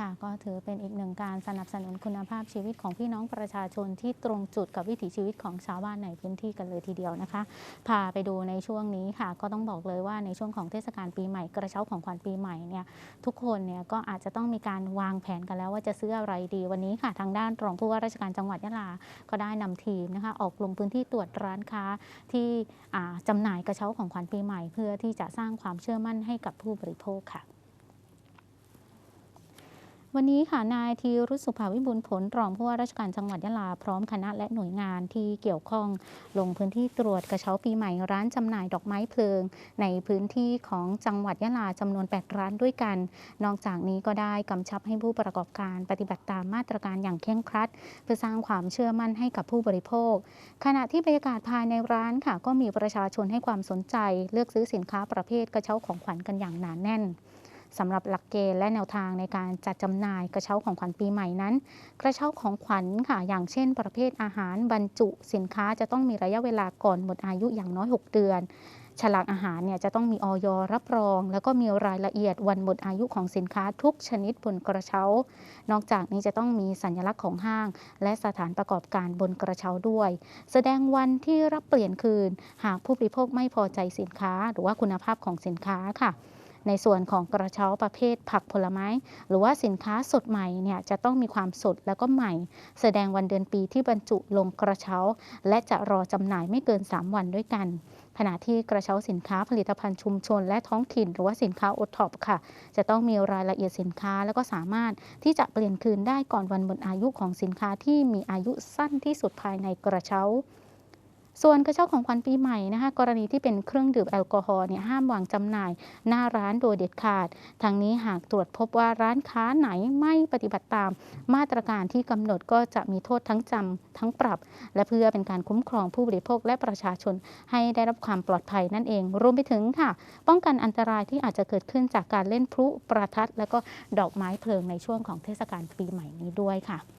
ค่ะก็ถือเป็นอีกหนึ่งการสนับสนุนคุณภาพชีวิตของพี่น้องประชาชนที่ตรงจุดกับวิถีชีวิตของชาวบ้านในพื้นที่กันเลยทีเดียวนะคะ พาไปดูในช่วงนี้ค่ะ ก็ต้องบอกเลยว่าในช่วงของเทศกาลปีใหม่กระเช้าของขวัญปีใหม่เนี่ยทุกคนเนี่ยก็อาจจะต้องมีการวางแผนกันแล้วว่าจะซื้ออะไรดีวันนี้ค่ะทางด้านรองผู้ว่าราชการจังหวัดยะลา ก็ได้นำทีมนะคะออกลงพื้นที่ตรวจร้านค้าที่อ่าจำหน่ายกระเช้าของขวัญปีใหม่ เพื่อที่จะสร้างความเชื่อมั่นให้กับผู้บริโภคค่ะ วันนี้ค่ะนายธีรุสุภาวิบูลย์ผลรองผู้ว่าราชการจังหวัดยะลาพร้อมคณะและหน่วยงานที่เกี่ยวข้องลงพื้นที่ตรวจกระเช้าปีใหม่ร้านจำหน่ายดอกไม้เพลิง ในพื้นที่ของจังหวัดยะลาจำนวน 8 ร้านด้วยกัน นอกจากนี้ก็ได้กำชับให้ผู้ประกอบการปฏิบัติตามมาตรการอย่างเคร่งครัด เพื่อสร้างความเชื่อมั่นให้กับผู้บริโภค ขณะที่บรรยากาศภายในร้านค่ะ ก็มีประชาชนให้ความสนใจ เลือกซื้อสินค้าประเภทกระเช้าของขวัญกันอย่างหนาแน่น สำหรับหลักเกณฑ์และแนวทางในการจัดจำหน่ายกระเช้าของขวัญปีใหม่นั้น กระเช้าของขวัญค่ะ อย่างเช่น ประเภทอาหารบรรจุสินค้าจะต้องมีระยะเวลาก่อนหมดอายุอย่างน้อย 6 เดือนฉลากอาหารเนี่ยจะต้องมีออยรับรอง แล้วก็มีรายละเอียดวันหมดอายุของสินค้าทุกชนิดบนกระเช้า นอกจากนี้จะต้องมีสัญลักษณ์ของห้าง และสถานประกอบการบนกระเช้าด้วย แสดงวันที่รับเปลี่ยนคืน หากผู้บริโภคไม่พอใจสินค้า หรือว่าคุณภาพของสินค้าค่ะ ในส่วนของกระเช้าประเภทผักผลไม้ หรือว่าสินค้าสดใหม่เนี่ยจะต้องมีความสดแล้วก็ใหม่ แสดงวันเดือนปีที่บรรจุลงกระเช้า และจะรอจำหน่ายไม่เกิน 3 วันด้วยกันขณะที่กระเช้าสินค้าผลิตภัณฑ์ชุมชน และท้องถิ่น หรือว่าสินค้าโอท็อปค่ะ จะต้องมีรายละเอียดสินค้า แล้วก็สามารถที่จะเปลี่ยนคืนได้ก่อนวันหมดอายุของสินค้าที่มีอายุสั้นที่สุดภายในกระเช้า ส่วนกระเช้าของขวัญปีใหม่นะคะ กรณีที่เป็นเครื่องดื่มแอลกอฮอล์เนี่ยห้ามวางจำหน่าย หน้าร้านโดยเด็ดขาด ทางนี้หากตรวจพบว่าร้านค้าไหนไม่ปฏิบัติตาม มาตรการที่กำหนดก็จะมีโทษทั้งจำทั้งปรับ และเพื่อเป็นการคุ้มครองผู้บริโภคและประชาชน ให้ได้รับความปลอดภัยนั่นเอง รวมไปถึงค่ะ ป้องกันอันตรายที่อาจจะเกิดขึ้นจากการเล่นพลุประทัด และก็ดอกไม้เพลิงในช่วงของเทศกาลปีใหม่นี้ด้วยค่ะ